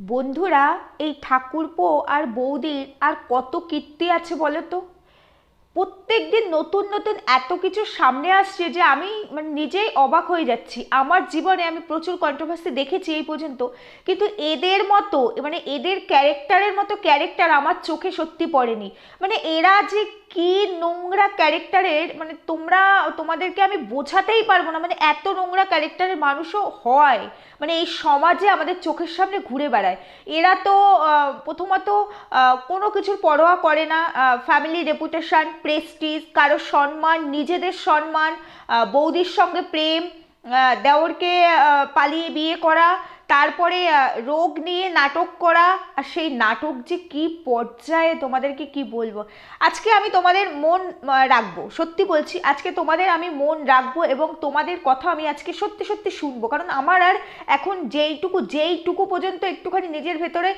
বন্ধুরা, এই ঠাকুরপো আর বৌদির আর কত কীর্তি আছে বলো তো? প্রত্যেক দিন নতুন নতুন এত কিছু সামনে আসছে যে আমি মানে নিজেই অবাক হয়ে যাচ্ছি। আমার জীবনে আমি প্রচুর কন্ট্রোভার্সি দেখেছি এই পর্যন্ত, কিন্তু এদের মতো মানে এদের ক্যারেক্টারের মতো ক্যারেক্টার আমার চোখে সত্যি পড়েনি। মানে এরা যে কি নোংরা ক্যারেক্টারের মানে তোমরা, তোমাদেরকে আমি বোঝাতেই পারব না মানে এত নোংরা ক্যারেক্টারের মানুষও হয় মানে এই সমাজে আমাদের চোখের সামনে ঘুরে বেড়ায়। এরা তো প্রথমত কোনো কিছুর পরোয়া করে না ফ্যামিলি রেপুটেশন প্রেস্টিজ কারও সম্মান, নিজেদের সম্মান বৌদির সঙ্গে প্রেম দেওরকে পালিয়ে বিয়ে করা তারপরে রোগ নিয়ে নাটক করা আর সেই নাটক যে কি পর্যায়ে তোমাদেরকে কি বলব? আজকে আমি তোমাদের মন রাখব। সত্যি বলছি, আজকে তোমাদের আমি মন রাখব এবং তোমাদের কথা আমি আজকে সত্যি সত্যি শুনব। কারণ আমার আর এখন যেইটুকু যেইটুকু পর্যন্ত একটুখানি নিজের ভেতরে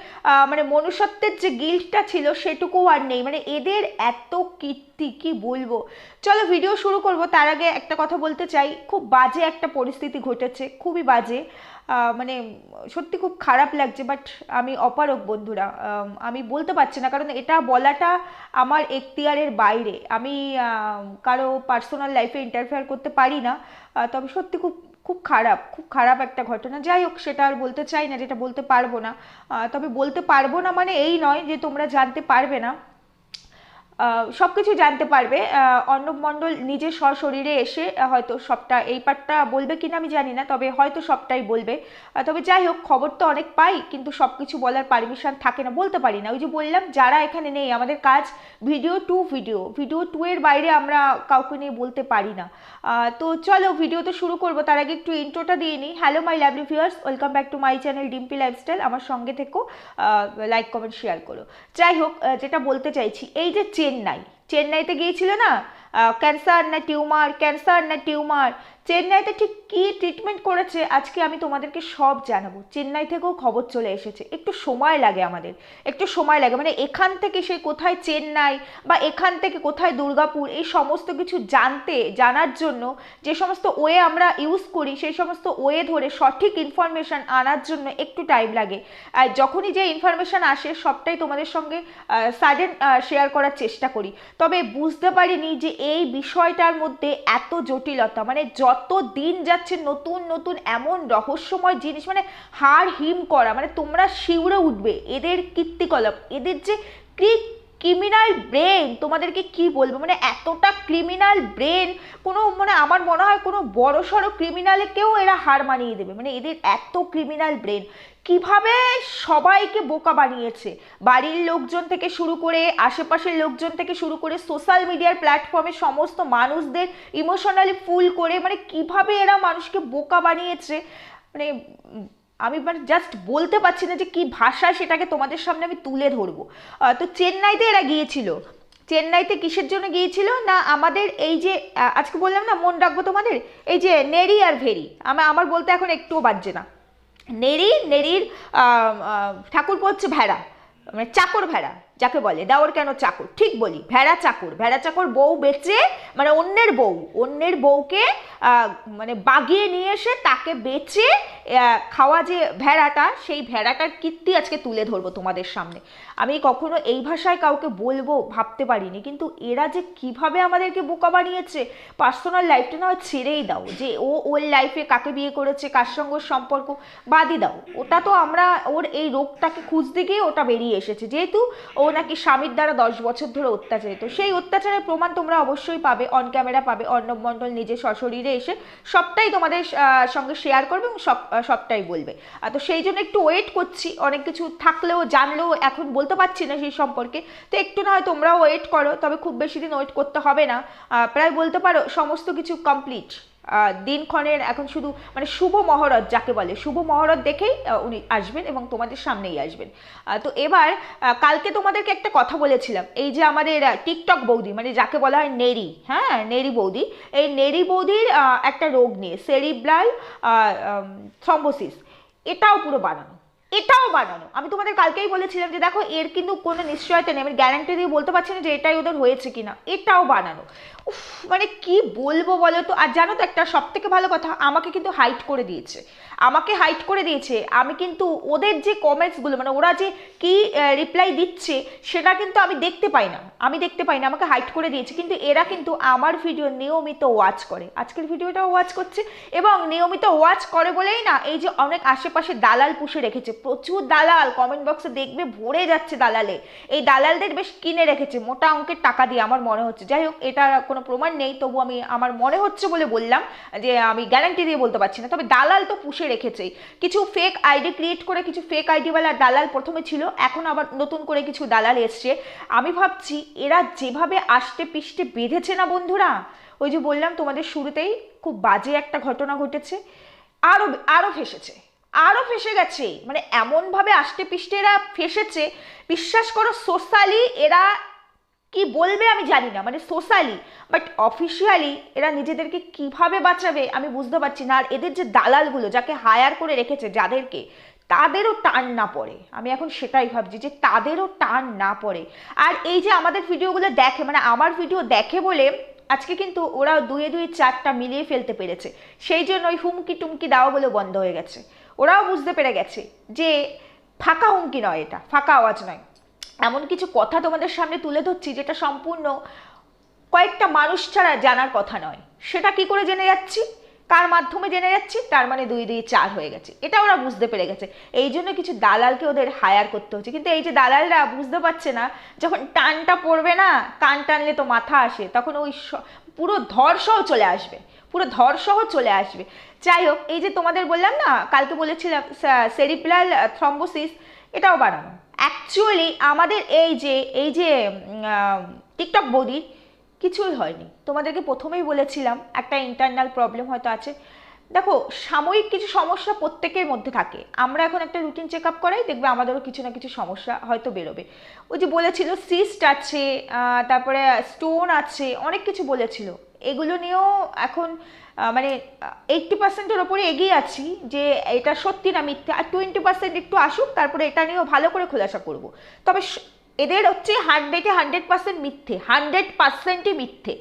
মানে মনুষ্যত্বের যে গিল্টটা ছিল সেটুকু আর নেই। মানে এদের এত কীর্তি, কি বলব? চলো ভিডিও শুরু করব। তার আগে একটা কথা বলতে চাই। খুব বাজে একটা পরিস্থিতি ঘটেছে, খুবই বাজে। মানে সত্যি খুব খারাপ লাগছে বাট আমি অপারক বন্ধুরা। আম, বলতে পারছি না কারণ এটা বলাটা আমার এখতিয়ারের বাইরে। আমি কারও পার্সোনাল লাইফে ইন্টারফেয়ার করতে পারি না তবে সত্যি খুব খুব খারাপ খুব খারাপ একটা ঘটনা। যাই হোক সেটা আর বলতে চাই না যেটা বলতে পারব না। তবে বলতে পারব না মানে এই নয় যে তোমরা জানতে পারবে না। সব কিছু জানতে পারবে। অর্ণব মণ্ডল নিজে সশরীরে এসে হয়তো সবটা, এই পার্টটা বলবে কিনা আমি জানি না, তবে হয়তো সবটাই বলবে। তবে যাই হোক, খবর তো অনেক পাই, কিন্তু সব কিছু বলার পারমিশন থাকে না, বলতে পারি না। ওই যে বললাম, যারা এখানে নেই, আমাদের কাজ video to video video to এর বাইরে আমরা কাউকে নিয়ে বলতে পারি না। তো চলো ভিডিও তো শুরু করব, তার আগে একটু ইন্ট্রোটা দিয়ে নিই। Hello my lovely viewers welcome back to my channel Dimpi lifestyle আমার সঙ্গে থেকো লাইক কমেন্ট শেয়ার করো। যাই হোক যেটা বলতে চাইছি, এই যে চেন্নাই চেন্নাইতে গিয়েছিল না? ক্যান্সার না টিউমার ক্যান্সার না টিউমার চেন্নাইতে ঠিক কী ট্রিটমেন্ট করেছে? আজকে আমি তোমাদেরকে সব জানাব। চেন্নাই থেকেও খবর চলে এসেছে। একটু সময় লাগে আমাদের। একটু সময় লাগে। মানে এখান থেকে সে কোথায় চেন্নাই বা এখান থেকে কোথায় দুর্গাপুর, এই সমস্ত কিছু জানতে, জানার জন্য যে সমস্ত ওয়ে আমরা ইউজ করি, সেই সমস্ত ওয়ে ধরে সঠিক ইনফরমেশন আনার জন্য একটু টাইম লাগে। আর যখনই যে ইনফরমেশন আসে, সবটাই তোমাদের সঙ্গে সাডেন শেয়ার করার চেষ্টা করি। তবে বুঝতে পারিনি যে এই বিষয়টার মধ্যে এত জটিলতা মানে যত দিন যাচ্ছে নতুন নতুন এমন রহস্যময় জিনিস মানে হাড় হিম করা মানে তোমরা শিউরে উঠবে, এদের কীর্তিকলাপ, এদের যে কি ক্রিমিনাল ব্রেন তোমাদেরকে কি বলব? মানে এতটা ক্রিমিনাল ব্রেন কোনো মানে আমার মনে হয় কোনো বড় সড়ো ক্রিমিনালকেও এরা হার মানিয়ে দেবে। মানে এদের এত ক্রিমিনাল ব্রেন কীভাবে সবাইকে বোকা বানিয়েছে? বাড়ির লোকজন থেকে শুরু করে আশেপাশের লোকজন থেকে শুরু করে সোশ্যাল মিডিয়ার প্ল্যাটফর্মে সমস্ত মানুষদের ইমোশনালি ফুল করে মানে কীভাবে এরা মানুষকে বোকা বানিয়েছে? মানে আমি মানে জাস্ট বলতে পারছি না যে কি ভাষায় সেটাকে তোমাদের সামনে আমি তুলে ধরবো। তো চেন্নাইতে এরা গিয়েছিল। চেন্নাইতে কিসের জন্য গিয়েছিল না আমাদের এই যে আজকে বললাম না, মন রাখব তোমাদের? এই যে নেরি আর ভেরি আমার আমার বলতে এখন একটুও বাজছে না। নেরি নেরির ঠাকুর হচ্ছে ভেড়া। মানে চাকর ভেড়া, যাকে বলে। দেওয়ার কেন চাকর? ঠিক বলি, ভেড়া চাকর। ভেড়া চাকর বউ বেচে মানে অন্যের বউ, অন্যের বউকে মানে বাগিয়ে নিয়ে এসে তাকে বেচে খাওয়া যে ভেড়াটা, সেই ভেড়াটার কীর্তি আজকে তুলে ধরবো তোমাদের সামনে। আমি কখনো এই ভাষায় কাউকে বলব ভাবতে পারিনি, কিন্তু এরা যে কীভাবে আমাদেরকে বোকা বানিয়েছে পার্সোনাল লাইফটা না ছেড়েই দাও। যে ও ওর লাইফে কাকে বিয়ে করেছে, কার সঙ্গে সম্পর্ক, বাদই দাও। ওটা তো আমরা ওর এই রোগটাকে খুঁজতে গিয়ে ওটা বেরিয়ে এসেছে। যেহেতু ও নাকি স্বামীর দ্বারা দশ বছর ধরে অত্যাচারিত, সেই অত্যাচারের প্রমাণ তোমরা অবশ্যই পাবে অন ক্যামেরা পাবে, অর্ণব মণ্ডল নিজে সশরীরে এসে সবটাই তোমাদের সঙ্গে শেয়ার করবে এবং সব সবটাই বলবে। তো সেই জন্য একটু ওয়েট করছি, অনেক কিছু থাকলেও, জানলেও এখন বলতে পারছি না সেই সম্পর্কে। তো একটু না হয় তোমরাও ওয়েট করো, তবে খুব বেশি দিন ওয়েট করতে হবে না। প্রায় বলতে পারো, সমস্ত কিছু কমপ্লিট দিনক্ষণের এখন শুধু মানে শুভ মহরত যাকে বলে, শুভ মহরত দেখেই উনি আসবেন এবং তোমাদের সামনেই আসবেন। তো এবার কালকে তোমাদেরকে একটা কথা বলেছিলাম, এই যে আমাদের টিকটক বৌদি মানে যাকে বলা হয় নেরি হ্যাঁ নেরি বৌদি, এই নেরি বৌদির একটা রোগ নিয়ে, সেরিব্রাল থ্রম্বোসিস, এটাও পুরো বানানো। এটাও বানানো। আমি তোমাদের কালকেই বলেছিলাম যে দেখো, এর কিন্তু কোনো নিশ্চয়তা নেই। আমি গ্যারান্টি দিয়ে বলতে পারছি না যে এটাই ওদের হয়েছে কিনা। এটাও বানানো। উফ মানে কি বলব বলো তো? আর জানো তো একটা সব থেকে ভালো কথা, আমাকে কিন্তু হাইট করে দিয়েছে। আমাকে হাইট করে দিয়েছে। আমি কিন্তু ওদের যে কমেন্টসগুলো মানে ওরা যে কি রিপ্লাই দিচ্ছে, সেটা কিন্তু আমি দেখতে পাই না। আমি দেখতে পাই না, আমাকে হাইট করে দিয়েছে। কিন্তু এরা কিন্তু আমার ভিডিও নিয়মিত ওয়াচ করে। আজকের ভিডিওটাও ওয়াচ করছে এবং নিয়মিত ওয়াচ করে বলেই না, এই যে অনেক আশেপাশে দালাল পুষে রেখেছে। প্রচুর দালাল কমেন্ট বক্সে দেখবে ভরে যাচ্ছে দালালে। এই দালালদের বেশ কিনে রেখেছে, মোটা অঙ্কের টাকা দিয়ে আমার মনে হচ্ছে। যাই হোক, এটা কোনো প্রমাণ নেই, তবু আমি, আমার মনে হচ্ছে বলে বললাম যে আমি গ্যারান্টি দিয়ে বলতে পারছি না। তবে দালাল তো পুষে রেখেছেই কিছু ফেক আইডি ক্রিয়েট করে কিছু ফেক আইডিওয়ালা দালাল প্রথমে ছিল, এখন আবার নতুন করে কিছু দালাল এসছে। আমি ভাবছি এরা যেভাবে আষ্টে পিষ্টে বেঁধেছে না বন্ধুরা? ওই যে বললাম তোমাদের শুরুতেই খুব বাজে একটা ঘটনা ঘটেছে আরও আরও ফেসেছে আরও ফেসে গেছে। মানে এমনভাবে আষ্টে পিষ্টে এরা ফেসেছে, বিশ্বাস করো সোশ্যালি এরা কি বলবে আমি জানি না মানে সোশ্যালি বাট অফিসিয়ালি এরা নিজেদেরকে কীভাবে বাঁচাবে আমি বুঝতে পারছি না। আর এদের যে দালালগুলো যাকে হায়ার করে রেখেছে যাদেরকে, তাদেরও টান না পড়ে। আমি এখন সেটাই ভাবছি যে তাদেরও টান না পড়ে। আর এই যে আমাদের ভিডিওগুলো দেখে মানে আমার ভিডিও দেখে বলে আজকে কিন্তু ওরা দুয়ে দুয়ে চারটা মিলিয়ে ফেলতে পেরেছে। সেই জন্য ওই হুমকি টুমকি দেওয়াগুলো বন্ধ হয়ে গেছে। ওরাও বুঝতে পেরে গেছে যে ফাঁকা হুমকি নয় এটা, ফাঁকা আওয়াজ নয়। এমন কিছু কথা তোমাদের সামনে তুলে ধরছি যেটা সম্পূর্ণ কয়েকটা মানুষ ছাড়া জানার কথা নয়। সেটা কি করে জেনে যাচ্ছি? কার মাধ্যমে জেনে যাচ্ছি? তার মানে দুই দুই, চার হয়ে গেছে। এটা ওরা বুঝতে পেরে গেছে। এই জন্য কিছু দালালকে ওদের হায়ার করতে হচ্ছে। কিন্তু এই যে দালালরা বুঝতে পারছে না, যখন টানটা পড়বে না কান টানলে তো মাথা আসে, তখন ওই পুরো ধরসহ চলে আসবে। পুরো ধরসহ চলে আসবে। যাই হোক, এই যে তোমাদের বললাম না, কালকে বলেছিলাম সেরিপ্লাল থ্রম্বোসিস এটাও বানানো। অ্যাকচুয়ালি আমাদের এই যে এই যে টিকটক বৌদির কিছুই হয়নি। তোমাদেরকে প্রথমেই বলেছিলাম, একটা ইন্টারনাল প্রবলেম হয়তো আছে। দেখো, সাময়িক কিছু সমস্যা প্রত্যেকের মধ্যে থাকে। আমরা এখন একটা রুটিন চেক আপ করাই, দেখবে আমাদেরও কিছু না কিছু সমস্যা হয়তো বেরোবে। ওই যে বলেছিল সিস্ট আছে তারপরে স্টোন আছে, অনেক কিছু বলেছিল। এগুলো নিয়েও এখন মানে এইটটি পার্সেন্টের ওপরে এগিয়ে আছি যে এটা সত্যি না মিথ্যে। আর টোয়েন্টি পার্সেন্ট একটু আসুক তারপরে এটা নিয়েও ভালো করে খোলাসা করব। তবে এদের হচ্ছে হান্ড্রেডে হান্ড্রেড পার্সেন্ট মিথ্যে হান্ড্রেড পার্সেন্টই মিথ্যে।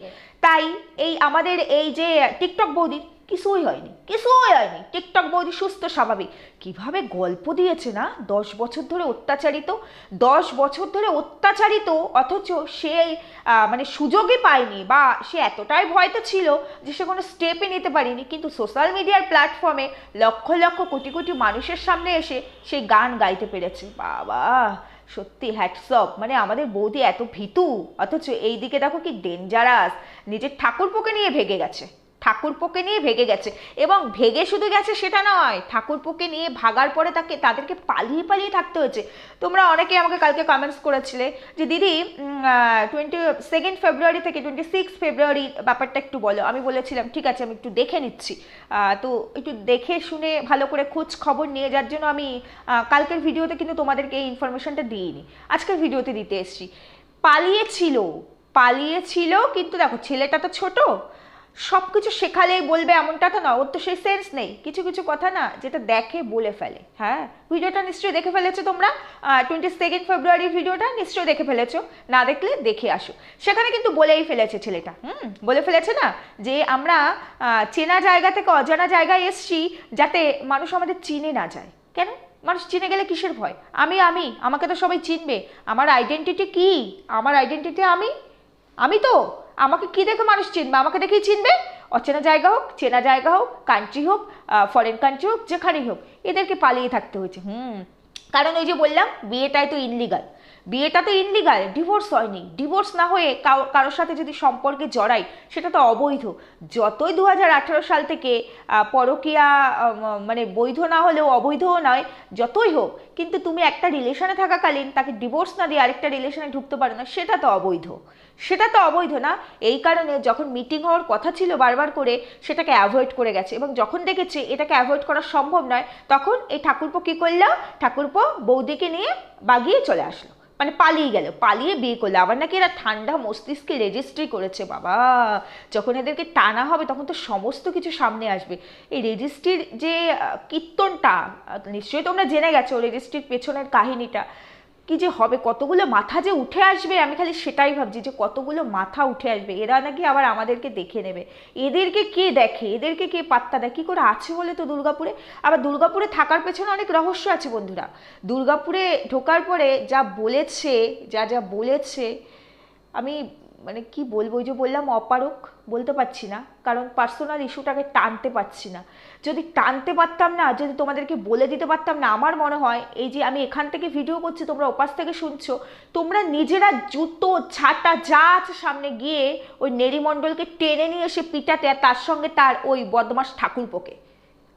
তাই এই আমাদের এই যে টিকটক বৌদি কিছুই হয়নি কিছুই হয়নি। টিকটক বৌদি সুস্থ, স্বাভাবিক। কীভাবে গল্প দিয়েছে না? দশ বছর ধরে অত্যাচারিত, দশ বছর ধরে অত্যাচারিত, অথচ সে মানে সুযোগই পায়নি বা সে এতটাই ভয়তে ছিল যে সে কোনো স্টেপই নিতে পারেনি। কিন্তু সোশ্যাল মিডিয়ার প্ল্যাটফর্মে লক্ষ লক্ষ, কোটি কোটি মানুষের সামনে এসে সেই গান গাইতে পেরেছে। বাবা, সত্যি হ্যাটসঅপ মানে আমাদের বৌদি এত ভীতু, অথচ এই দিকে দেখো কি ডেঞ্জারাস নিজের ঠাকুরপোকে নিয়ে ভেগে গেছে। ঠাকুরপোকে নিয়ে ভেগে গেছে। এবং ভেগে শুধু গেছে সেটা নয়, ঠাকুরপোকে নিয়ে ভাগার পরে তাকে, তাদেরকে পালিয়ে পালিয়ে থাকতে হয়েছে। তোমরা অনেকে আমাকে কালকে কমেন্টস করেছিলে যে, দিদি টোয়েন্টি সেকেন্ড ফেব্রুয়ারি থেকে টোয়েন্টি সিক্স ফেব্রুয়ারি ব্যাপারটা একটু বলো। আমি বলেছিলাম, ঠিক আছে, আমি একটু দেখে নিচ্ছি। তো একটু দেখে শুনে ভালো করে খোঁজ খবর নিয়ে, যার জন্য আমি কালকের ভিডিওতে কিন্তু তোমাদেরকে এই ইনফরমেশনটা দিইনি। আজকের ভিডিওতে দিতে এসেছি। পালিয়েছিল পালিয়েছিল, কিন্তু দেখো ছেলেটা তো ছোট। সব কিছু শেখালেই বলবে এমনটা তো না ওর তো সেই সেন্স নেই। কিছু কিছু কথা না যেটা দেখে বলে ফেলে হ্যাঁ? ভিডিওটা নিশ্চয়ই দেখে ফেলেছো তোমরা? টোয়েন্টি সেকেন্ড ফেব্রুয়ারির ভিডিওটা নিশ্চয়ই দেখে ফেলেছো। না দেখলে দেখে আসো। সেখানে কিন্তু বলেই ফেলেছে ছেলেটা, হুম? বলে ফেলেছে না যে আমরা চেনা জায়গা থেকে অজানা জায়গায় এসছি যাতে মানুষ আমাদের চিনে না যায়। কেন? মানুষ চিনে গেলে কিসের ভয়? আমি আমি, আমাকে তো সবাই চিনবে। আমার আইডেন্টিটি কি? আমার আইডেন্টিটি আমি? আমি তো? আমাকে কি দেখে মানুষ চিনবে? আমাকে দেখেই চিনবে? অচেনা জায়গা হোক, চেনা জায়গা হোক কান্ট্রি হোক ফরেন কান্ট্রি হোক, যেখানেই হোক, এদেরকে পালিয়ে থাকতে হয়েছে। হুম। কারণ ওই যে বললাম, বিয়েটাই তো ইনলিগাল বিয়েটা তো ইনলিগাল, ডিভোর্স হয়নি। ডিভোর্স না হয়ে কারোর সাথে যদি সম্পর্কে জড়াই, সেটা তো অবৈধ। যতই দু হাজার আঠারো সাল থেকে পরকীয়া মানে বৈধ না হলেও অবৈধও নয়, যতই হোক, কিন্তু তুমি একটা রিলেশনে থাকাকালীন তাকে ডিভোর্স না দিয়ে আরেকটা রিলেশনে ঢুকতে পারো না, সেটা তো অবৈধ। সেটা তো অবৈধ না, এই কারণে যখন মিটিং হওয়ার কথা ছিল বারবার করে, সেটাকে অ্যাভয়েড করে গেছে। এবং যখন দেখেছে এটাকে অ্যাভয়েড করা সম্ভব নয়, তখন এই ঠাকুরপো কী করল? ঠাকুরপো বৌদিকে নিয়ে বাগিয়ে চলে আসলো। মানে পালিয়ে গেল। পালিয়ে বিয়ে করল। আবার নাকি এরা ঠান্ডা মস্তিষ্কে রেজিস্ট্রি করেছে, বাবা। যখন এদেরকে টানা হবে, তখন তো সমস্ত কিছু সামনে আসবে। এই রেজিস্ট্রির যে কীর্তনটা নিশ্চয়ই তোমরা জেনে গেছো রেজিস্ট্রির পেছনের কাহিনীটা। কি যে হবে? কতগুলো মাথা যে উঠে আসবে? আমি খালি সেটাই ভাবছি যে কতগুলো মাথা উঠে আসবে? এরা নাকি আবার আমাদেরকে দেখে নেবে। এদেরকে কে দেখে? এদেরকে কে পাত্তা দেয়? কী করে আছে বলে তো দুর্গাপুরে? আবার দুর্গাপুরে থাকার পেছনে অনেক রহস্য আছে বন্ধুরা। দুর্গাপুরে ঢোকার পরে যা বলেছে, যা যা বলেছে, আমি মানে কি বলব ওই যে বললাম অপারক বলতে পারছি না, কারণ পার্সোনাল ইস্যুটাকে টানতে পারছি না। যদি টানতে পারতাম না, যদি তোমাদেরকে বলে দিতে পারতাম না, আমার মনে হয় এই যে আমি এখান থেকে ভিডিও করছি, তোমরা ওপাশ থেকে শুনছো, তোমরা নিজেরা জুতো ছাটা যা আছে সামনে গিয়ে ওই নেরিমণ্ডলকে টেনে নিয়ে এসে পিটাতে আর তার সঙ্গে তার ওই বদমাস ঠাকুরপোকে।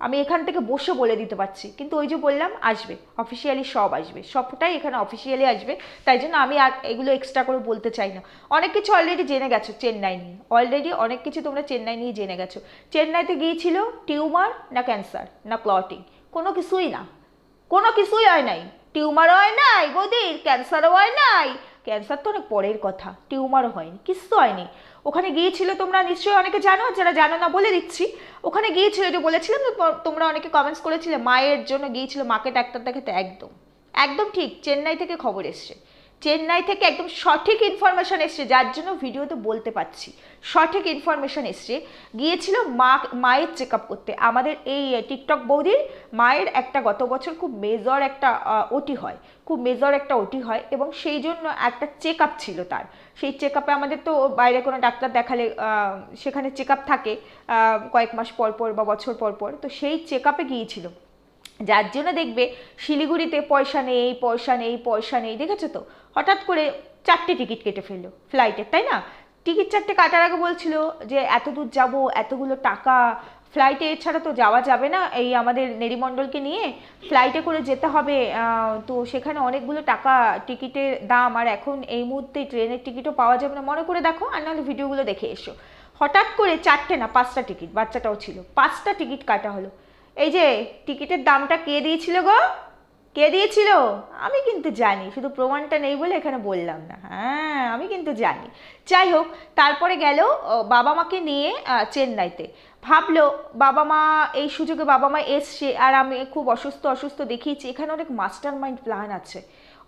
আমি এখান থেকে বসে বলে দিতে পারছি। কিন্তু ওই যে বললাম, আসবে। অফিসিয়ালি সব আসবে। সবটাই এখানে অফিসিয়ালি আসবে। তাই জন্য আমি আর এগুলো এক্সট্রা করে বলতে চাই না। অনেক কিছু অলরেডি জেনে গেছো চেন্নাই নিয়ে। অলরেডি অনেক কিছু তোমরা চেন্নাই নিয়ে জেনে গেছো। চেন্নাইতে গিয়েছিল টিউমার না ক্যান্সার না ক্লটিং কোনো কিছুই না। কোনো কিছুই হয় নাই। টিউমার হয় নাই বৌদির ক্যান্সারও হয় নাই। ক্যান্সার তো অনেক পরের কথা। টিউমারও হয়নি। কিচ্ছু হয়নি। ওখানে গিয়েছিল, তোমরা নিশ্চয়ই অনেকে জানো যারা জানো না বলে দিচ্ছি। ওখানে গিয়েছিল যে বলেছিলাম তোমরা অনেকে কমেন্টস করেছিলে, মায়ের জন্য গিয়েছিল মাকে ডাক্তার দেখাতে, একদম। একদম ঠিক, চেন্নাই থেকে খবর এসছে। চেন্নাই থেকে একদম সঠিক ইনফরমেশন এসছে, যার জন্য ভিডিওতে বলতে পারছি। সঠিক ইনফরমেশন এসছে। গিয়েছিল মা, মায়ের চেক করতে। আমাদের এই টিকটক বৌদির মায়ের একটা গত বছর খুব মেজর একটা ওটি হয়। খুব মেজর একটা ওটি হয় এবং সেই জন্য একটা চেক ছিল তার। সেই চেক আমাদের তো বাইরে কোনো ডাক্তার দেখালে সেখানে চেক থাকে কয়েক মাস পর পর বা বছর পর পর। তো সেই চেক গিয়েছিল। যার জন্য দেখবে শিলিগুড়িতে পয়সা নেই পয়সা নেই পয়সা নেই। দেখেছ তো? হঠাৎ করে চারটে টিকিট কেটে ফেলল ফ্লাইটের তাই না? টিকিট চারটে কাটার আগে বলছিল যে, এত দূর যাব, এতগুলো টাকা ফ্লাইটে এছাড়া তো যাওয়া যাবে না, এই আমাদের নেরিমণ্ডলকে নিয়ে ফ্লাইটে করে যেতে হবে। তো সেখানে অনেকগুলো টাকা টিকিটের দাম, আর এখন এই মুহূর্তে ট্রেনের টিকিটও পাওয়া যাবে না। মনে করে দেখো, আর নাহলে ভিডিওগুলো দেখে এসো। হঠাৎ করে চারটে না, পাঁচটা টিকিট, বাচ্চাটাও ছিল। পাঁচটা টিকিট কাটা হলো। এই যে, টিকিটের দামটা কে দিয়েছিল গো? কে দিয়েছিল? আমি কিন্তু জানি, শুধু প্রমাণটা নেই বলে এখানে বললাম না। হ্যাঁ আমি কিন্তু জানি। যাই হোক, তারপরে গেল বাবা মাকে নিয়ে চেন্নাইতে। ভাবলো, বাবা মা, এই সুযোগে বাবা মা এসছে, আর আমি খুব অসুস্থ অসুস্থ দেখিয়েছি। এখানে অনেক মাস্টার মাইন্ড প্ল্যান আছে।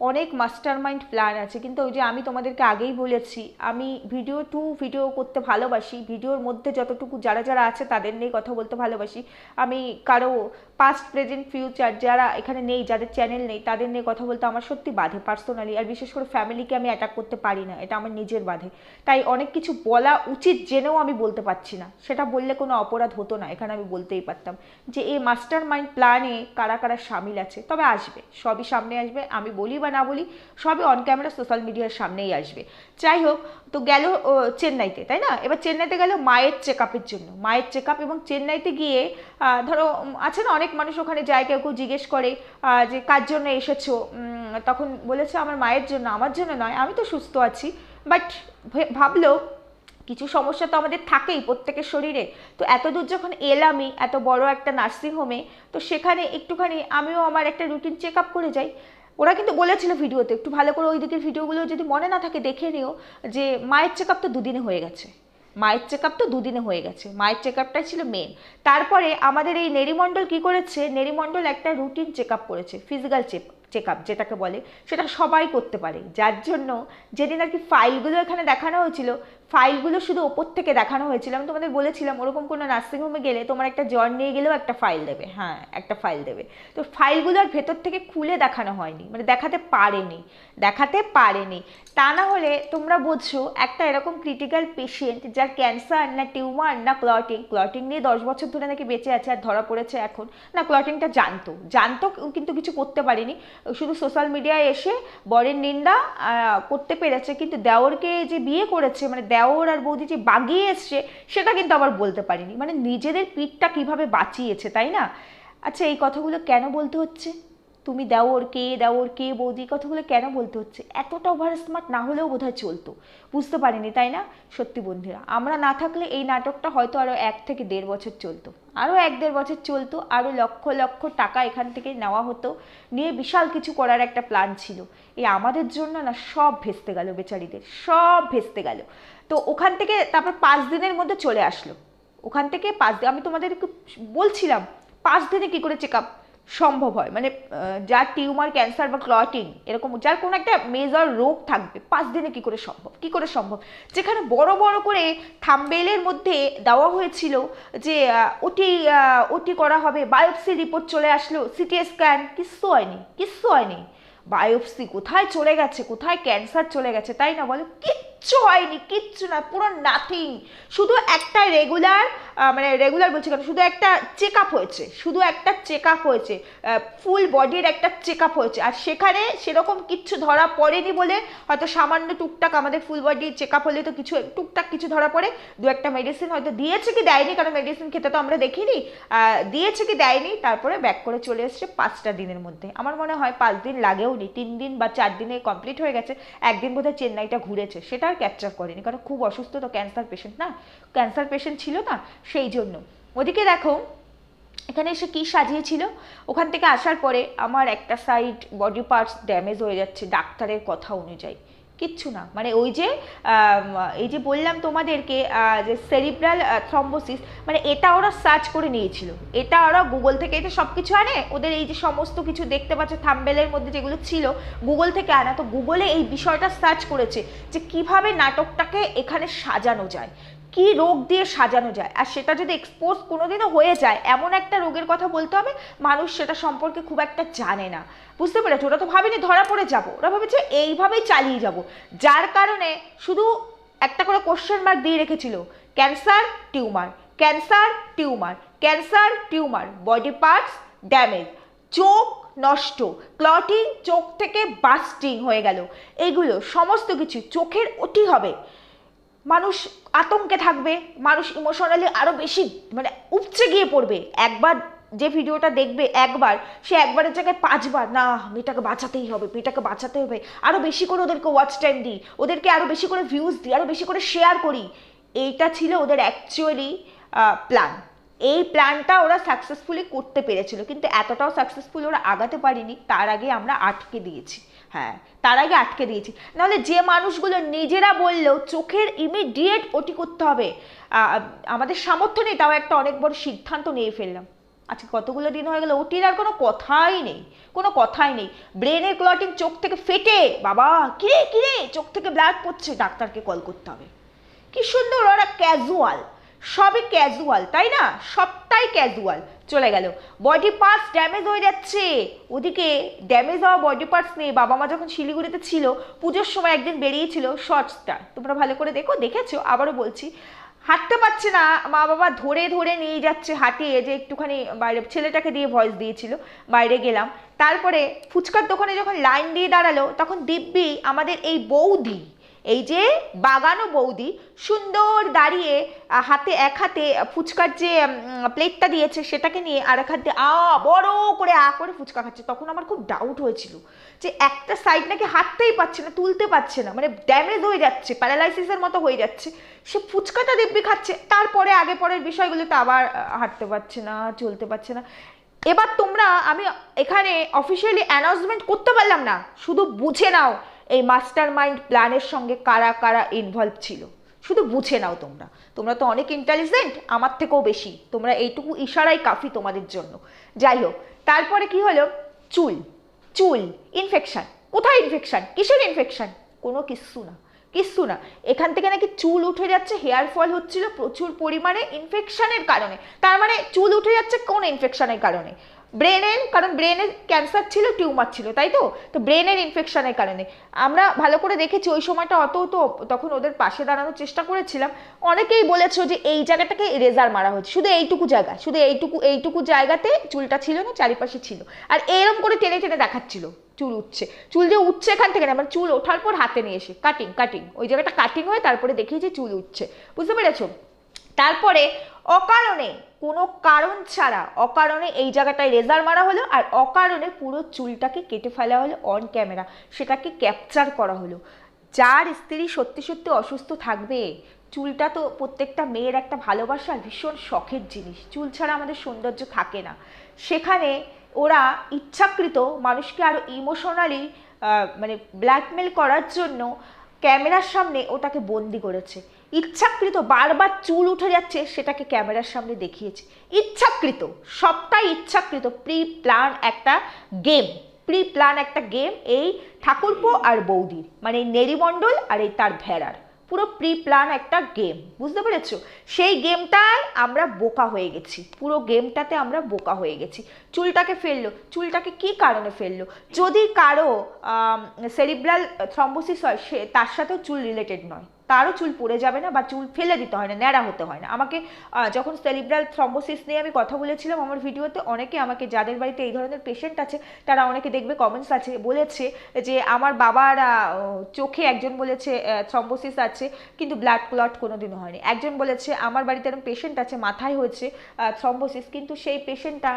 অনেক মাস্টার মাইন্ড প্ল্যান আছে। কিন্তু ওই যে আমি তোমাদেরকে আগেই বলেছি, আমি ভিডিও টু ভিডিও করতে ভালোবাসি। ভিডিওর মধ্যে যতটুকু যারা যারা আছে তাদের নিয়ে কথা বলতে ভালোবাসি। আমি কারও পাস্ট প্রেজেন্ট ফিউচার যারা এখানে নেই, যাদের চ্যানেল নেই, তাদের নিয়ে কথা বলতে আমার সত্যি বাধে পার্সোনালি আর বিশেষ করে ফ্যামিলিকে আমি অ্যাটাক করতে পারি না, এটা আমার নিজের বাধে। তাই অনেক কিছু বলা উচিত জেনেও আমি বলতে পারছি না। সেটা বললে কোনো অপরাধ হতো না, এখানে আমি বলতেই পারতাম। যে এই মাস্টার মাইন্ড প্ল্যানে কারা কারা সামিল আছে, তবে আসবে, সবই সামনে আসবে, আমি বলি বা না বলি, সবই অন ক্যামেরা সোশ্যাল মিডিয়ার সামনেই আসবে। যাই হোক, তো গেল চেন্নাইতে, তাই না? এবার চেন্নাইতে গেল মায়ের চেক জন্য। মায়ের চেক এবং চেন্নাইতে গিয়ে ধরো আছে না অনেক মানুষ ওখানে যায়, কেউ কেউ জিজ্ঞেস করে যে কার জন্য এসেছ? তখন বলেছে, আমার মায়ের জন্য, আমার জন্য নয়, আমি তো সুস্থ আছি। বাট ভাবলো, কিছু সমস্যা তো আমাদের থাকেই প্রত্যেকের শরীরে। তো এত দূর যখন এলামই, এত বড় একটা নার্সিংহোমে তো সেখানে একটুখানি আমিও আমার একটা রুটিন চেক আপ করে যাই। ওরা কিন্তু বলেছিল ভিডিওতে, একটু ভালো করে ওই দিকের ভিডিওগুলো যদি মনে না থাকে, দেখে নিও যে মায়ের চেক আপ তো দুদিনে হয়ে গেছে। মায়ের চেক তো দুদিনে হয়ে গেছে। মায়ের চেক আপটাই ছিল মেন তারপরে আমাদের এই নেরিমণ্ডল কি করেছে? নেরিমণ্ডল একটা রুটিন চেক করেছে ফিজিক্যাল চেক চেক আপ যেটাকে বলে, সেটা সবাই করতে পারে। যার জন্য যেদিন আর কি ফাইলগুলো এখানে দেখানো হয়েছিল ফাইলগুলো শুধু ওপর থেকে দেখানো হয়েছিল। আমি তোমাদের বলেছিলাম, ওরকম কোনো নার্সিংহোমে গেলে তোমার একটা জ্বর নিয়ে গেলেও একটা ফাইল দেবে। হ্যাঁ একটা ফাইল দেবে। তো ফাইলগুলো আর ভেতর থেকে খুলে দেখানো হয়নি। মানে দেখাতে পারেনি। দেখাতে পারেনি। তা না হলে তোমরা বোঝো একটা এরকম ক্রিটিক্যাল পেশেন্ট যার ক্যান্সার না টিউমার না ক্লটিং ক্লটিং নিয়ে দশ বছর ধরে নাকি বেঁচে আছে আর ধরা পড়েছে এখন, না ক্লটিংটা জানতো। জানতো কিন্তু কিছু করতে পারিনি। শুধু সোশ্যাল মিডিয়ায় এসে বরের নিন্দা করতে পেরেছে, কিন্তু দেওরকে যে বিয়ে করেছে মানে দেওর আর বৌদি যে বাগিয়ে এসছে, সেটা কিন্তু আবার বলতে পারিনি। মানে নিজেদের পিঠটা কীভাবে বাঁচিয়েছে, তাই না? আচ্ছা এই কথাগুলো কেন বলতে হচ্ছে? তুমি দেওর কে দেওর কে, বৌদি কথাগুলো কেন বলতে হচ্ছে? এতটা ওভার স্মার্ট না হলেও বোধহয় চলতো। বুঝতে পারিনি, তাই না? সত্যি বন্ধুরা, আমরা না থাকলে এই নাটকটা হয়তো আরও এক থেকে দেড় বছর চলতো। আরও এক দেড় বছর চলতো আরও লক্ষ লক্ষ টাকা এখান থেকে নেওয়া হতো। নিয়ে বিশাল কিছু করার একটা প্ল্যান ছিল। এই আমাদের জন্য না সব ভেস্তে গেল বেচারিদের, সব ভেস্তে গেল। তো ওখান থেকে তারপর পাঁচ দিনের মধ্যে চলে আসলো। ওখান থেকে পাঁচ দিন আমি তোমাদের বলছিলাম, পাঁচ দিনে কী করে চেক আপ সম্ভব হয়। মানে যার টিউমার, ক্যান্সার বা ক্লটিং এরকম, যার কোনো একটা মেজর রোগ থাকবে, পাঁচ দিনে কি করে সম্ভব? কি করে সম্ভব? যেখানে বড় বড় করে থাম্বেলের মধ্যে দেওয়া হয়েছিল যে ওটি ওটি করা হবে, বায়োপসি রিপোর্ট চলে আসলো, সিটি স্ক্যান, কিচ্ছু হয়নি কিচ্ছু হয়নি। বায়োপসি কোথায় চলে গেছে, কোথায় ক্যান্সার চলে গেছে, তাই না বলো? কিচ্ছু হয়নি, কিচ্ছু না, পুরো নাথিং শুধু একটা রেগুলার মানে রেগুলার বলছি কেন? শুধু একটা চেক আপ হয়েছে, শুধু একটা চেক হয়েছে ফুল বডির একটা চেক হয়েছে। আর সেখানে সেরকম কিচ্ছু ধরা পড়েনি বলে হয়তো সামান্য টুকটাক আমাদের ফুল বডি চেক আপ হলে তো কিছু, টুকটাক কিছু ধরা পড়ে। দু একটা মেডিসিন হয়তো দিয়েছে কি দেয়নি, কারণ মেডিসিন খেতে তো আমরা দেখিনি। দিয়েছে কি দেয়নি, তারপরে ব্যাক করে চলে এসছে পাঁচটা দিনের মধ্যে। আমার মনে হয় পাঁচ দিন লাগেও নি তিন দিন বা চার দিনে কমপ্লিট হয়ে গেছে। একদিন বোধহয় চেন্নাইটা ঘুরেছে। সেটা ক্যাপচার করেনি, কারণ খুব অসুস্থ তো ক্যান্সার পেশেন্ট না? ক্যান্সার পেশেন্ট ছিল না, সেই জন্য। ওদিকে দেখো, এখানে এসে কি সাজিয়েছিল? ওখান থেকে আসার পরে আমার একটা সাইড বডি পার্টস ড্যামেজ হয়ে যাচ্ছে, ডাক্তারের কথা অনুযায়ী। কিচ্ছু না। মানে ওই যে এই যে বললাম তোমাদেরকে যে সেরিব্রাল থ্রম্বোসিস মানে এটা ওরা সার্চ করে নিয়েছিল। এটা ওরা গুগল থেকে এটা সব কিছু আনে। ওদের এই যে সমস্ত কিছু দেখতে পাচ্ছ থাম্বেলের মধ্যে যেগুলো ছিল গুগল থেকে আনা। তো গুগলে এই বিষয়টা সার্চ করেছে যে কীভাবে নাটকটাকে এখানে সাজানো যায়। কি রোগ দিয়ে সাজানো যায়? আর সেটা যদি এক্সপোজ কোনোদিনও হয়ে যায়, এমন একটা রোগের কথা বলতে হবে, মানুষ সেটা সম্পর্কে খুব একটা জানে না। বুঝতে পেরেছ? ওরা তো ভাবেনি ধরা পড়ে যাব। ওরা ভেবেছে এইভাবেই চালিয়ে যাব। যার কারণে শুধু একটা করে কোশ্চেন মার্ক দিয়ে রেখেছিল cancer tumour cancer tumour cancer tumour body parts damage চোখ নষ্ট ক্লটিং চোখ থেকে বাস্টিং হয়ে গেল। এইগুলো সমস্ত কিছু চোখের অতি হবে। মানুষ আতঙ্কে থাকবে, মানুষ ইমোশনালি আরও বেশি মানে উপচে গিয়ে পড়বে। একবার যে ভিডিওটা দেখবে একবার, সে একবারের জায়গায় পাঁচবার, না, মেয়েটাকে বাঁচাতেই হবে, মেয়েটাকে বাঁচাতে হবে। আরও বেশি করে ওদেরকে ওয়াচ টাইম দিই, ওদেরকে আরও বেশি করে ভিউজ দিই আরও বেশি করে শেয়ার করি। এইটা ছিল ওদের অ্যাকচুয়ালি প্ল্যান এই প্ল্যানটা ওরা সাকসেসফুলি করতে পেরেছিল, কিন্তু এতটাও সাকসেসফুল ওরা আগাতে পারিনি, তার আগে আমরা আটকে দিয়েছি। হ্যাঁ তার আগে আটকে দিয়েছি। নাহলে যে মানুষগুলো নিজেরা বলল, চোখের ইমিডিয়েট ওটি করতে হবে। আমাদের সামর্থ্য নেই, তাও একটা অনেক বড় সিদ্ধান্ত নিয়ে ফেললাম। আজকে কতগুলো দিন হয়ে গেল, ওটির আর কোনো কথাই নেই, কোনো কথাই নেই। ব্রেনের ক্লটিং চোখ থেকে ফেটে, বাবা, কিরে কিরে, চোখ থেকে ব্লাড পড়ছে, ডাক্তারকে কল করতে হবে। কি সুন্দর, ওরা ক্যাজুয়াল সবই ক্যাজুয়াল তাই না? সবটাই ক্যাজুয়াল চলে গেল। বডি পার্টস ড্যামেজ হয়ে যাচ্ছে। ওদিকে ড্যামেজ হওয়া বডি পার্টস নিয়ে বাবা মা যখন শিলিগুড়িতে ছিল, পুজোর সময় একদিন বেরিয়েছিল শর্টসটা তোমরা ভালো করে দেখো, দেখেছ? আবারও বলছি, হাঁটতে পারছে না। মা বাবা ধরে ধরে নিয়ে যাচ্ছে হাঁটিয়ে, যে একটুখানি বাইরে ছেলেটাকে দিয়ে ভয়েস দিয়েছিল, বাইরে গেলাম। তারপরে ফুচকার দোকানে যখন লাইন দিয়ে দাঁড়াল, তখন দিব্যি আমাদের এই বৌদি এই যে বাগানো বৌদি সুন্দর দাঁড়িয়ে হাতে এক হাতে ফুচকার যে প্লেটটা দিয়েছে সেটাকে নিয়ে আর এক হাতে আ, বড় করে আ করে ফুচকা খাচ্ছে। তখন আমার খুব ডাউট হয়েছিল যে একটা সাইড নাকি হাঁটতেই পারছে না, তুলতে পারছে না মানে ড্যামেজ হয়ে যাচ্ছে প্যারালাইসিসের মতো হয়ে যাচ্ছে। সে ফুচকাটা দিব্যি খাচ্ছে, তারপরে আগে পরের বিষয়গুলোতে আবার হাঁটতে পারছে না, চলতে পারছে না। এবার তোমরা, আমি এখানে অফিসিয়ালি অ্যানাউন্সমেন্ট করতে পারলাম না, শুধু বুঝে নাও এই মাস্টার মাইন্ড প্ল্যানের সঙ্গে কারা কারা ইনভলভ ছিল? শুধু বুঝে নাও তোমরা। তোমরা তো অনেক ইন্টেলিজেন্ট আমার থেকেও বেশি। তোমরা এইটুকু ইশারাই কাফি তোমাদের জন্য। যাই হোক, তারপরে কি হলো? চুল। চুল ইনফেকশান কোথায় ইনফেকশান কিসের ইনফেকশান কোনো কিচ্ছু না। কিচ্ছু না। এখান থেকে নাকি চুল উঠে যাচ্ছে হেয়ার ফল হচ্ছিল প্রচুর পরিমাণে ইনফেকশানের কারণে। তার মানে চুল উঠে যাচ্ছে কোন ইনফেকশানের কারণে? ব্রেনের কারণ ব্রেনের ক্যান্সার ছিল টিউমার ছিল, তাই তো? তো ব্রেনের ইনফেকশনের কারণে। আমরা ভালো করে দেখেছি, ওই সময়টা অত তো তখন ওদের পাশে দাঁড়ানোর চেষ্টা করেছিলাম। অনেকেই বলেছ যে এই জায়গাটাকে রেজার মারা হয়েছে। শুধু এইটুকু জায়গা, শুধু এইটুকু এইটুকু জায়গাতে চুলটা ছিল না, চারিপাশে ছিল। আর এরম করে টেনে টেনে দেখাচ্ছিল, চুল উঠছে। চুল যে উঠছে এখান থেকে না মানে চুল ওঠার পর হাতে নিয়ে এসে কাটিং কাটিং ওই জায়গাটা কাটিং হয়ে তারপরে দেখি যে চুল উঠছে। বুঝতে পেরেছ? তারপরে অকারণে কোনো কারণ ছাড়া, অকারণে এই জায়গাটায় রেজার মারা হলো আর অকারণে পুরো চুলটাকে কেটে ফেলা হলো অন ক্যামেরা সেটাকে ক্যাপচার করা হলো। যার স্ত্রী সত্যি সত্যি অসুস্থ থাকবে, চুলটা তো প্রত্যেকটা মেয়ের একটা ভালোবাসা, ভীষণ শখের জিনিস। চুল ছাড়া আমাদের সৌন্দর্য থাকে না। সেখানে ওরা ইচ্ছাকৃত মানুষকে আরও ইমোশনালি মানে ব্ল্যাকমেল করার জন্য ক্যামেরার সামনে ওটাকে বন্দি করেছে। ইচ্ছাকৃত বারবার চুল উঠে যাচ্ছে সেটাকে ক্যামেরার সামনে দেখিয়েছে। ইচ্ছাকৃত, সবটাই ইচ্ছাকৃত প্রি প্ল্যান একটা গেম। প্রি প্ল্যান একটা গেম এই ঠাকুরপো আর বৌদির মানে এই নেরিমণ্ডল আর এই তার ভেড়ার। পুরো প্রি প্ল্যান একটা গেম, বুঝতে পেরেছ? সেই গেমটায় আমরা বোকা হয়ে গেছি। পুরো গেমটাতে আমরা বোকা হয়ে গেছি। চুলটাকে ফেলল, চুলটাকে কি কারণে ফেলল? যদি কারও সেরিব্রাল থ্রম্বোসিস হয়, সে তার সাথেও চুল রিলেটেড নয়। তারও চুল পড়ে যাবে না বা চুল ফেলে দিতে হয় না, ন্যাড়া হতে হয় না। আমাকে যখন সেলিব্রাল থ্রম্বোসিস নিয়ে আমি কথা বলেছিলাম আমার ভিডিওতে, অনেকে আমাকে, যাদের বাড়িতে এই ধরনের পেশেন্ট আছে, তারা অনেকে দেখবে কমেন্টস আছে, বলেছে যে আমার বাবার চোখে একজন বলেছে থ্রম্বোসিস আছে, কিন্তু ব্লাড ক্লট কোনো কোনোদিনও হয়নি। একজন বলেছে, আমার বাড়িতে এরকম পেশেন্ট আছে, মাথায় হয়েছে থ্রম্বোসিস। কিন্তু সেই পেশেন্টটা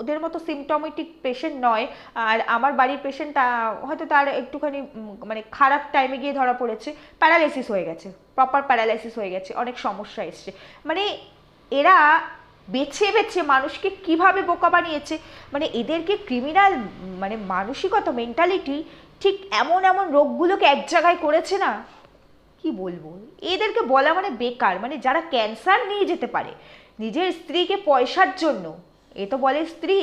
ওদের মতো সিমটমেটিক পেশেন্ট নয়, আর আমার বাড়ির পেশেন্টটা হয়তো তার একটুখানি মানে খারাপ টাইমে গিয়ে ধরা পড়েছে প্যারালাইসিস হয়ে গেছে প্রপার প্যারালাইসিস হয়ে গেছে, অনেক সমস্যা এসছে। মানে এরা বেছে বেছে মানুষকে কীভাবে বোকা বানিয়েছে? মানে এদেরকে ক্রিমিনাল মানে মানসিকতা মেন্টালিটি ঠিক এমন এমন রোগগুলোকে এক জায়গায় করেছে না, কি বলব? এদেরকে বলা মানে বেকার মানে যারা ক্যান্সার নিয়ে যেতে পারে, নিজের স্ত্রীকে পয়সার জন্য এ তো বলে স্ত্রী।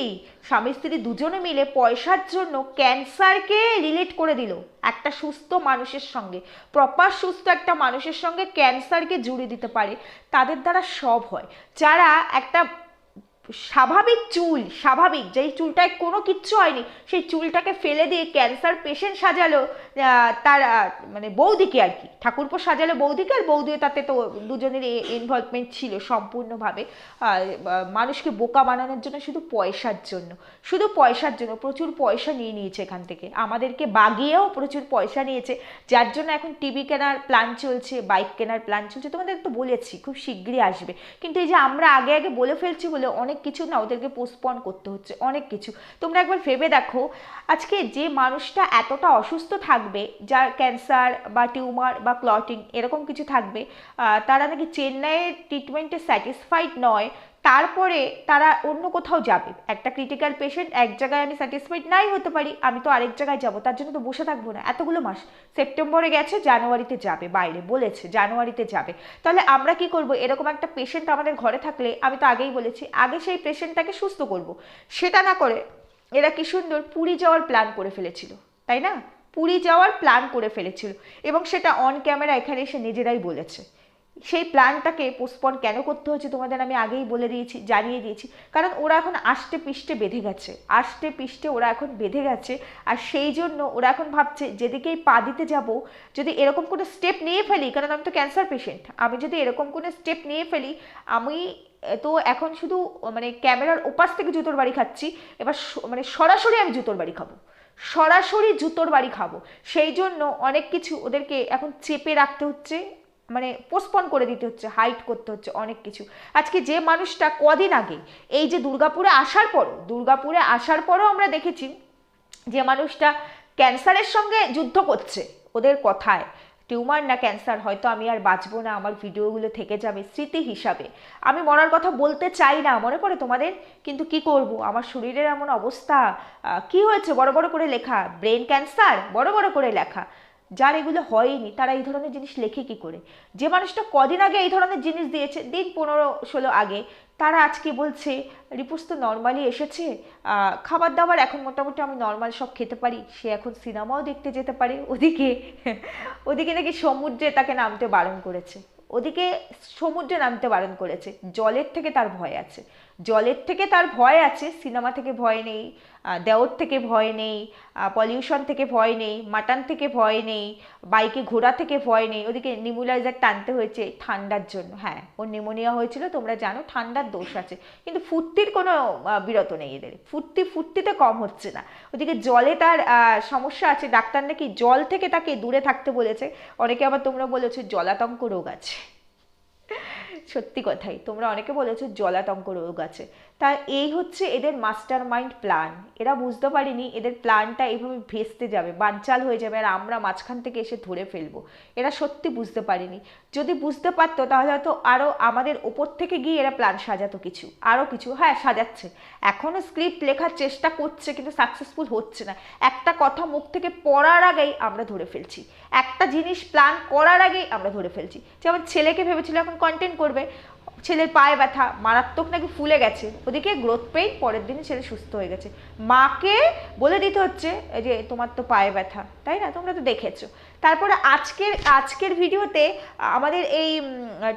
স্বামী স্ত্রী দুজনে মিলে পয়সার জন্য ক্যান্সারকে রিলেট করে দিল একটা সুস্থ মানুষের সঙ্গে। প্রপার সুস্থ একটা মানুষের সঙ্গে ক্যান্সারকে জুড়ে দিতে পারে, তাদের দ্বারা সব হয়। যারা একটা স্বাভাবিক চুল, স্বাভাবিক, যেই চুলটায় কোনো কিচ্ছু হয়নি, সেই চুলটাকে ফেলে দিয়ে ক্যান্সার পেশেন্ট সাজালো তার মানে বৌদিকে আর কি। ঠাকুরপো সাজালো বৌদিকে, আর বৌদিও তাতে তো দুজনের ইনভলভমেন্ট ছিল সম্পূর্ণভাবে। মানুষকে বোকা বানানোর জন্য শুধু পয়সার জন্য। শুধু পয়সার জন্য, প্রচুর পয়সা নিয়ে নিয়েছে এখান থেকে। আমাদেরকে বাগিয়েও প্রচুর পয়সা নিয়েছে। যার জন্য এখন টিভি কেনার প্ল্যান চলছে বাইক কেনার প্ল্যান চলছে। তোমাদের তো বলেছি, খুব শীঘ্রই আসবে। কিন্তু এই যে আমরা আগে আগে বলে ফেলছি বলে অনেক কিছু না ওদেরকে পোস্টপন করতে হচ্ছে, অনেক কিছু। তোমরা একবার ভেবে দেখো, আজকে যে মানুষটা এতটা অসুস্থ থাকবে যার ক্যান্সার বা টিউমার বা ক্লটিং এরকম কিছু থাকবে তারা নাকি চেন্নাইয়ের ট্রিটমেন্টে স্যাটিসফাইড নয় তারপরে তারা অন্য কোথাও যাবে। একটা ক্রিটিক্যাল পেশেন্ট এক জায়গায় আমি স্যাটিসফাইড নাই হতে পারি, আমি তো আরেক জায়গায় যাব, তার জন্য তো বসে থাকব না। এতগুলো মাস। সেপ্টেম্বরে গেছে, জানুয়ারিতে যাবে, বাইরে বলেছে, জানুয়ারিতে যাবে। তাহলে আমরা কি করব? এরকম একটা পেশেন্ট আমাদের ঘরে থাকলে, আমি তো আগেই বলেছি, আগে সেই পেশেন্টটাকে সুস্থ করব। সেটা না করে এরা কি সুন্দর পুরী যাওয়ার প্ল্যান করে ফেলেছিল, তাই না? পুরী যাওয়ার প্ল্যান করে ফেলেছিল। এবং সেটা অন ক্যামেরা এখানে এসে নিজেরাই বলেছে। সেই প্ল্যানটাকে পোস্টপন কেন করতে হচ্ছে তোমাদের আমি আগেই বলে দিয়েছি, জানিয়ে দিয়েছি। কারণ ওরা এখন আষ্টে পিষ্টে বেঁধে গেছে। আষ্টে পিষ্টে ওরা এখন বেঁধে গেছে। আর সেই জন্য ওরা এখন ভাবছে, যেদিকেই পা দিতে যাব, যদি এরকম কোনো স্টেপ নিয়ে ফেলি, কারণ আমি তো ক্যান্সার পেশেন্ট আমি যদি এরকম কোনো স্টেপ নিয়ে ফেলি, আমি তো এখন শুধু মানে ক্যামেরার ওপাশ থেকে জুতোর বাড়ি খাচ্ছি, এবার মানে সরাসরি আমি জুতোর বাড়ি খাব। সরাসরি জুতোর বাড়ি খাব। সেই জন্য অনেক কিছু ওদেরকে এখন চেপে রাখতে হচ্ছে। মানে পোস্টপন করে দিতে হচ্ছে হাইট করতে হচ্ছে অনেক কিছু। আজকে যে মানুষটা কদিন আগে এই যে দুর্গাপুরে আসার পরও, দুর্গাপুরে আসার পরও আমরা দেখেছি যে মানুষটা ক্যান্সারের সঙ্গে যুদ্ধ করছে ওদের কথায়। টিউমার না ক্যান্সার, হয়তো আমি আর বাঁচবো না, আমার ভিডিওগুলো থেকে যাবে স্মৃতি হিসাবে। আমি মরার কথা বলতে চাই না, মনে পড়ে তোমাদের? কিন্তু কি করব? আমার শরীরের এমন অবস্থা কি হয়েছে? বড় বড় করে লেখা। ব্রেন ক্যান্সার, বড় বড় করে লেখা। যার এগুলো হয়নি, তারা এই ধরনের জিনিস লেখে কি করে? যে মানুষটা কদিন আগে এই ধরনের জিনিস দিয়েছে, দিন পনেরো ষোলো আগে, তারা আজকে বলছে রিপোর্টস তো নর্মালি এসেছে খাবার দাবার এখন মোটামুটি আমি নর্মাল সব খেতে পারি। সে এখন সিনেমাও দেখতে যেতে পারে। ওদিকে ওদিকে নাকি সমুদ্রে তাকে নামতে বারণ করেছে। ওদিকে সমুদ্রে নামতে বারণ করেছে। জলের থেকে তার ভয় আছে। জলের থেকে তার ভয় আছে, সিনেমা থেকে ভয় নেই দেওর থেকে ভয় নেই পলিউশন থেকে ভয় নেই, মাটন থেকে ভয় নেই, বাইকে ঘোড়া থেকে ভয় নেই। ওদিকে নিমুলাইজার টানতে হয়েছে ঠান্ডার জন্য। হ্যাঁ ওর নিমোনিয়া হয়েছিল, তোমরা জানো ঠান্ডার দোষ আছে। কিন্তু ফুর্তির কোনো বিরত নেই এদের। ফুর্তি, ফুর্তিতে কম হচ্ছে না। ওদিকে জলে তার সমস্যা আছে। ডাক্তার নাকি জল থেকে তাকে দূরে থাকতে বলেছে। অনেকে আবার তোমরা বলেছ জলাতঙ্ক রোগ আছে। সত্যি কথাই। তোমরা অনেকে বলেছ জলাতঙ্ক রোগ আছে। তা এই হচ্ছে এদের মাস্টার মাইন্ড প্ল্যান এরা বুঝতে পারেনি এদের প্ল্যানটা এইভাবে ভেস্তে যাবে, বানচাল হয়ে যাবে আর আমরা মাঝখান থেকে এসে ধরে ফেলব। এরা সত্যি বুঝতে পারেনি। যদি বুঝতে পারতো তাহলে হয়তো আরও আমাদের ওপর থেকে গিয়ে এরা প্ল্যান সাজাতো কিছু আরও কিছু হ্যাঁ সাজাচ্ছে। এখনও স্ক্রিপ্ট লেখার চেষ্টা করছে কিন্তু সাকসেসফুল হচ্ছে না। একটা কথা মুখ থেকে পড়ার আগেই আমরা ধরে ফেলছি। একটা জিনিস প্ল্যান করার আগেই আমরা ধরে ফেলছি। যেমন ছেলেকে ভেবেছিল এখন কন্টেন্ট করবে ছেলের পায়ে ব্যথা, মারাত্মক নাকি ফুলে গেছে। ওদিকে গ্রোথ পেইন পরের দিন ছেলে সুস্থ হয়ে গেছে। মাকে বলে দিতে হচ্ছে যে তোমার তো পায়ে ব্যথা। তাই না? তোমরা তো দেখেছ। তারপরে আজকের আজকের ভিডিওতে আমাদের এই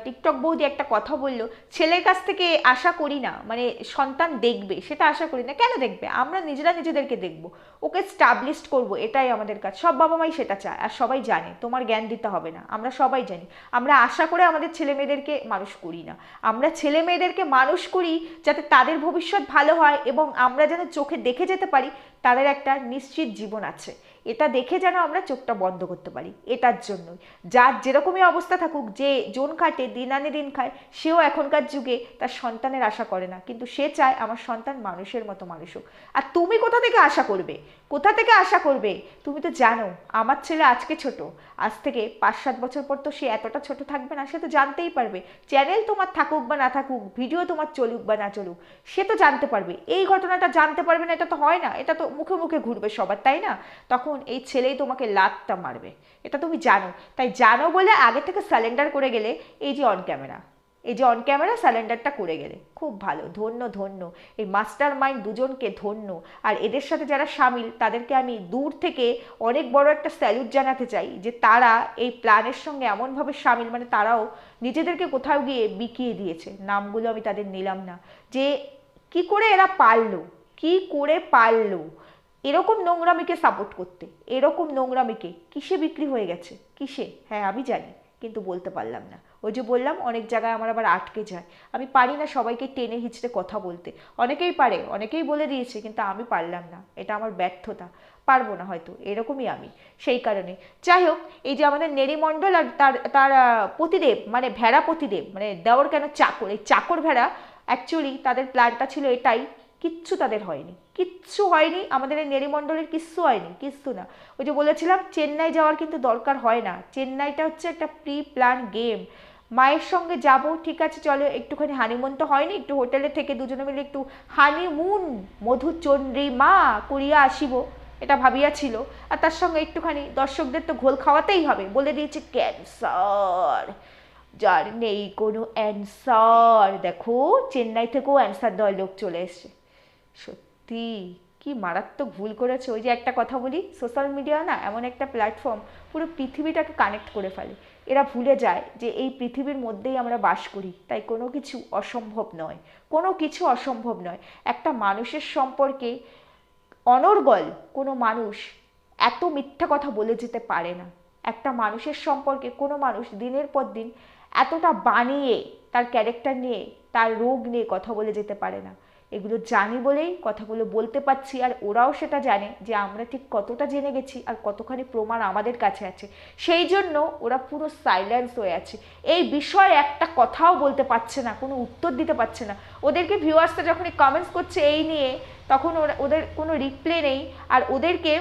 টিকটক বৌদি একটা কথা বলল, ছেলের কাছ থেকে আশা করি না মানে সন্তান দেখবে, সেটা আশা করি না। কেন দেখবে? আমরা নিজেরা নিজেদেরকে দেখব, ওকে স্টাবলিশড করব, এটাই আমাদের কাজ। সব বাবা মাই সেটা চায়, আর সবাই জানে, তোমার জ্ঞান দিতে হবে না, আমরা সবাই জানি। আমরা আশা করে আমাদের ছেলে মেয়েদেরকে মানুষ করি না। আমরা ছেলে মেয়েদেরকে মানুষ করি যাতে তাদের ভবিষ্যৎ ভালো হয় এবং আমরা যেন চোখে দেখে যেতে পারি, তাদের একটা নিশ্চিত জীবন আছে। এটা দেখে যেন আমরা চোখটা বন্ধ করতে পারি, এটার জন্য যার যেরকমই অবস্থা থাকুক, যে জোন খাটে দিন আনে দিন খায়, সেও এখনকার যুগে তার সন্তানের আশা করে না। কিন্তু সে চায় আমার সন্তান মানুষের মতো মানুষ হোক। আর তুমি কোথা থেকে আশা করবে? কোথা থেকে আশা করবে? তুমি তো জানো, আমার ছেলে আজকে ছোট। আজ থেকে পাঁচ সাত বছর পর তো সে এতটা ছোট থাকবে না, সে তো জানতেই পারবে। চ্যানেল তোমার থাকুক বা না থাকুক, ভিডিও তোমার চলুক বা না চলুক, সে তো জানতে পারবে। এই ঘটনাটা জানতে পারবে না, এটা তো হয় না, এটা তো মুখে মুখে ঘুরবে সবার, তাই না? তখন এই ছেলেই তোমাকে লাতটা মারবে। এটা তুমি জানো। তাই জানো বলে আগে থেকে স্যালেন্ডার করে গেলে এই যে অন ক্যামেরা এই যে অন ক্যামেরা স্যালেন্ডারটা করে গেলে, খুব ভালো, ধন্য ধন্য। এই মাস্টার মাইন্ড দুজনকে ধন্য। আর এদের সাথে যারা সামিল, তাদেরকে আমি দূর থেকে অনেক বড় একটা স্যালুট জানাতে চাই যে তারা এই প্ল্যানের সঙ্গে এমনভাবে সামিল মানে তারাও নিজেদেরকে কোথাও গিয়ে বিকিয়ে দিয়েছে। নামগুলো আমি তাদের নিলাম না। যে কি করে এরা পারল, কি করে পারল, এরকম নোংরামিকে সাপোর্ট করতে, এরকম নোংরামিকে কিসে বিক্রি হয়ে গেছে? কিসে? হ্যাঁ আমি জানি, কিন্তু বলতে পারলাম না। ওই যে বললাম, অনেক জায়গায় আমার আবার আটকে যায়। আমি পারি না সবাইকে টেনে হিচড়ে কথা বলতে। অনেকেই পারে, অনেকেই বলে দিয়েছে, কিন্তু আমি পারলাম না। এটা আমার ব্যর্থতা। পারব না হয়তো, এরকমই আমি, সেই কারণে। যাই হোক, এই যে আমাদের নেরিমণ্ডল আর তার তার পতিদেব মানে ভেড়া পতিদেব মানে দেওয়ার কেন চাকর? এই চাকর ভেড়া অ্যাকচুয়ালি তাদের প্ল্যানটা ছিল এটাই, কিচ্ছু তাদের হয়নি। কিচ্ছু হয়নি, আমাদের এই নেরিমণ্ডলের কিচ্ছু হয়নি, কিচ্ছু না। ওই যে বলেছিলাম, চেন্নাই যাওয়ার কিন্তু দরকার হয় না। চেন্নাইটা হচ্ছে একটা প্রি প্ল্যান গেম মায়ের সঙ্গে যাব, ঠিক আছে, চলো, একটুখানি হানিমুন তো হয়নি, একটু হোটেলে থেকে দুজনে মিলে একটু হানিমুন মধুচন্দ্রী মা করিয়া আসিব, এটা ভাবিয়াছিল। আর তার সঙ্গে একটুখানি দর্শকদের তো ঘোল খাওয়াতেই হবে, বলে দিয়েছে ক্যান্সার যার নেই কোনো অ্যান্সার দেখো, চেন্নাই থেকেও অ্যান্সার দেওয়ার লোক চলে এসছে। সত্যি, কি মারাত্মক ভুল করেছে। ওই যে একটা কথা বলি সোশ্যাল মিডিয়া না, এমন একটা প্ল্যাটফর্ম পুরো পৃথিবীটাকে কানেক্ট করে ফেলে। এরা ভুলে যায় যে এই পৃথিবীর মধ্যেই আমরা বাস করি। তাই কোনো কিছু অসম্ভব নয়। কোনো কিছু অসম্ভব নয়। একটা মানুষের সম্পর্কে অনর্গল কোনো মানুষ এত মিথ্যা কথা বলে যেতে পারে না। একটা মানুষের সম্পর্কে কোনো মানুষ দিনের পর দিন এতটা বানিয়ে তার ক্যারেক্টার নিয়ে, তার রোগ নিয়ে কথা বলে যেতে পারে না। এগুলো জানি বলেই কথাগুলো বলতে পারছি, আর ওরাও সেটা জানে যে আমরা ঠিক কতটা জেনে গেছি আর কতখানি প্রমাণ আমাদের কাছে আছে। সেই জন্য ওরা পুরো সাইলেন্স হয়ে আছে। এই বিষয়ে একটা কথাও বলতে পারছে না, কোনো উত্তর দিতে পারছে না। ওদেরকে ভিউয়ার্সটা যখনই কমেন্টস করছে এই নিয়ে, তখন ওরা, ওদের কোনো রিপ্লে নেই। আর ওদেরকে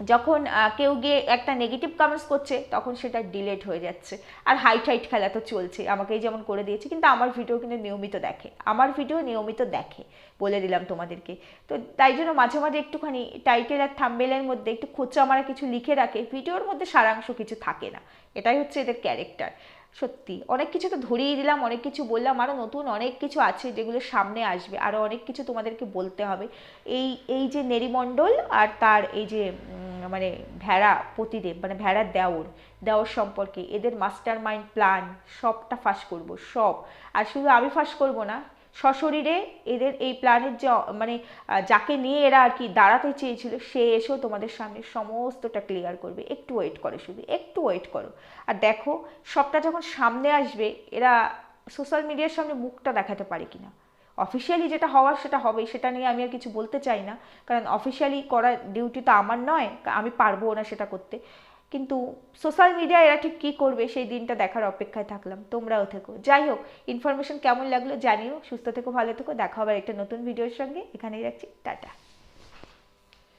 যখন কেউ গিয়ে একটা নেগেটিভ কমেন্টস করছে, তখন সেটা ডিলেট হয়ে যাচ্ছে। আর হাইট হাইট খেলা তো চলছে। আমাকেই যেমন করে দিয়েছে, কিন্তু আমার ভিডিও কিন্তু নিয়মিত দেখে। আমার ভিডিও নিয়মিত দেখে, বলে দিলাম তোমাদেরকে। তো তাই জন্য মাঝে মাঝে একটুখানি টাইটেল আর থাম্বেলের মধ্যে একটু খোঁচা মারা কিছু লিখে রাখে ভিডিওর মধ্যে সারাংশ কিছু থাকে না। এটাই হচ্ছে এদের ক্যারেক্টার সত্যি। অনেক কিছু তো ধরিয়ে দিলাম, অনেক কিছু বললাম আরও নতুন অনেক কিছু আছে যেগুলো সামনে আসবে আরও অনেক কিছু তোমাদেরকে বলতে হবে। এই এই যে নেরিমণ্ডল আর তার এই যে মানে ভেড়া প্রতিদেব মানে ভেড়া দেওর দেওর সম্পর্কে, এদের মাস্টার মাইন্ড প্ল্যান সবটা ফাঁস করব, সব। আর শুধু আমি ফাঁস করব না সশরীরে এদের এই প্ল্যানের যে মানে যাকে নিয়ে এরা আর কি দাঁড়াতে চেয়েছিল, সে এসেও তোমাদের সামনে সমস্তটা ক্লিয়ার করবে। একটু ওয়েট করো শুধু, একটু ওয়েট করো। আর দেখো, সবটা যখন সামনে আসবে, এরা সোশ্যাল মিডিয়ার সামনে মুখটা দেখাতে পারে কিনা। অফিসিয়ালি যেটা হওয়ার সেটা হবে, সেটা নিয়ে আমি আর কিছু বলতে চাই না। কারণ অফিসিয়ালি করার ডিউটি তো আমার নয়, আমি পারব না সেটা করতে। কিন্তু সোশ্যাল মিডিয়া এরা ঠিক কী করবে সেই দিনটা দেখার অপেক্ষায় থাকলাম। তোমরাও থেকো। যাই হোক ইনফরমেশন কেমন লাগল জানিও। সুস্থ থেকো, ভালো থেকো। দেখা হবে একটা নতুন ভিডিওর সঙ্গে। এখানেই রাখছি। টাটা।